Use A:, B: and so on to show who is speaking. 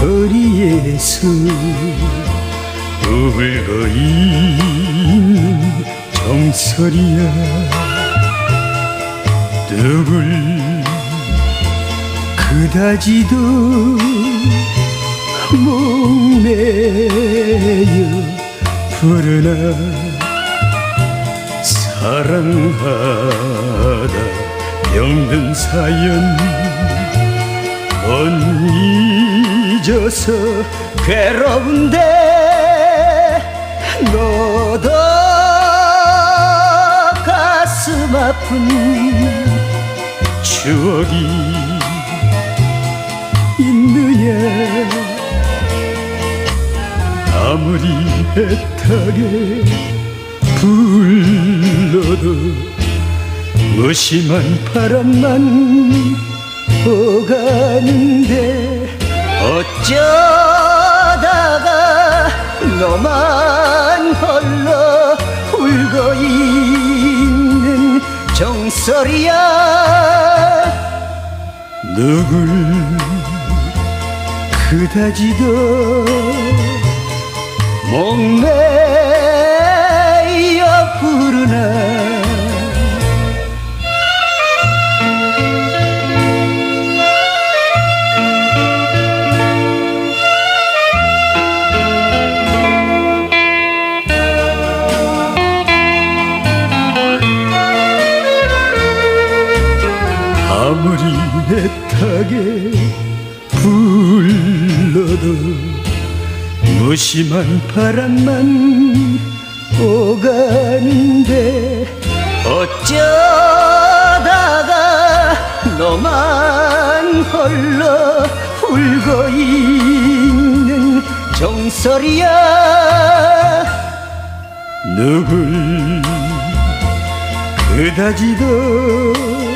A: 거리에서 울고 있는 정설이야 누굴 그다지도 목매여 부르나 사랑하다 병든 사연 못 잊어서 괴로운데 너도 가슴 아픈 추억이 있느냐? 아무리 애타게 불러도 무심한 바람만 오가는데 어쩌다가 너만 홀로 울고 있는 정설이야? 누굴 그다지도 목매 아무리 애타게 불러도 무심한 바람만 오가는데 어쩌다가 너만 홀로 울고 있는 정설이야? 누굴 그다지도